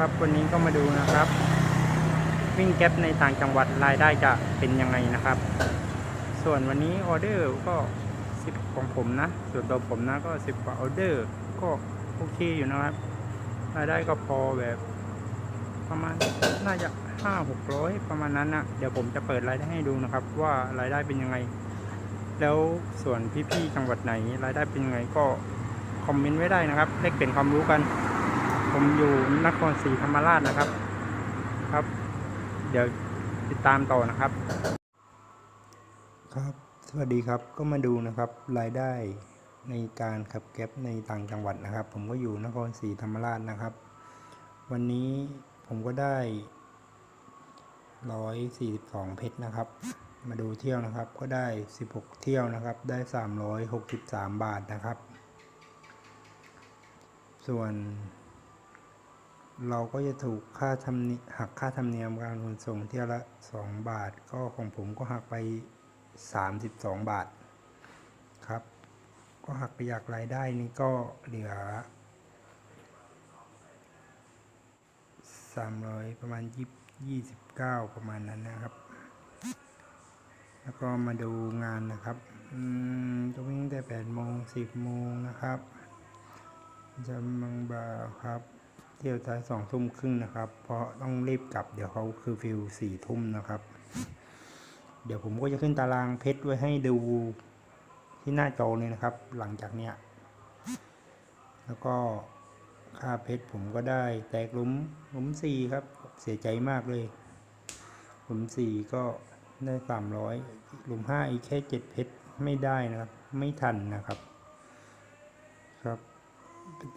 ครับ วันนี้ก็มาดูนะครับ วิ่งแก๊ปในต่างจังหวัดรายได้จะเป็นยังไงนะครับ ส่วนวันนี้ออเดอร์ก็สิบของผมนะ ส่วนตัวผมนะก็สิบกว่าออเดอร์ก็โอเคอยู่นะครับ รายได้ก็พอแบบประมาณน่าจะห้าหกร้อยประมาณนั้นนะเดี๋ยวผมจะเปิดรายได้ให้ดูนะครับ ว่ารายได้เป็นยังไง แล้วส่วนพี่ๆจังหวัดไหน รายได้เป็นยังไงก็คอมเมนต์ไว้ได้นะครับแลกเปลี่ยนความรู้กัน ผมอยู่นครศรีธรรมราชนะครับ ครับ เดี๋ยวติดตามต่อนะครับ ครับ สวัสดีครับก็มาดูนะครับรายได้ในการขับแก๊ปในต่างจังหวัดนะครับ ผมก็อยู่นครศรีธรรมราชนะครับ วันนี้ผมก็ได้142เพชรนะครับ มาดูเที่ยวนะครับ ก็ได้16เที่ยวนะครับ ได้363บาทนะครับ ส่วน เราก็จะถูกค่าธรรมเนีหักค่าธรรมเนียมการขนส่งเที่ยวละ 2 บาท ก็ของผมก็หักไป 32 บาทครับ ก็หักไปจากรายได้นี่ก็เหลือ 300 ประมาณ 29 ประมาณนั้นนะครับ แล้วก็มาดูงานนะครับอืมจะวิ่งแต่8โมง 10 โมงนะครับจะมังบาครับ เที่ยวท้ายสองทุ่มครึ่งนะครับ เพราะต้องรีบกลับเดี๋ยวเขาคือฟิลสี่ทุ่มนะครับ เดี๋ยวผมก็จะขึ้นตารางเพชรไว้ให้ดูที่หน้าจอเลยนะครับ หลังจากเนี้ย แล้วก็ค่าเพชรผมก็ได้แตกลุมลุมสี่ครับ เสียใจมากเลยลุมสี่ก็ได้สามร้อยลุมห้าอีกแค่เจ็ดเพชรไม่ได้นะครับ ไม่ทันนะครับ ครับ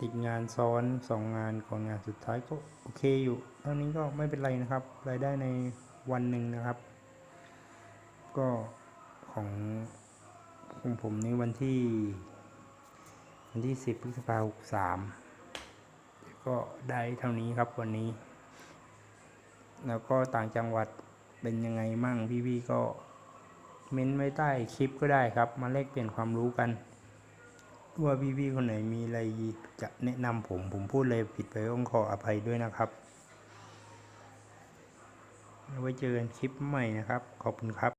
ติดงานซ้อนสองงานก่อนงานสุดท้ายก็โอเคอยู่เท่านี้ก็ไม่เป็นไรนะครับรายได้ในวันหนึ่งนะครับ ก็ของของผมในวันที่ วันที่สิบพฤษภาคมสามก็ได้เท่านี้ครับวันนี้ แล้วก็ต่างจังหวัดเป็นยังไงมั่งพี่ๆก็เม้นไว้ใต้คลิปก็ได้ครับ มาแลกเปลี่ยนความรู้กัน ว่าพี่ๆคนไหนมีอะไรจะแนะนำผม ผมพูดเลยผิดไปต้องขออภัยด้วยนะครับไว้เจอกันคลิปใหม่นะครับ ขอบคุณครับ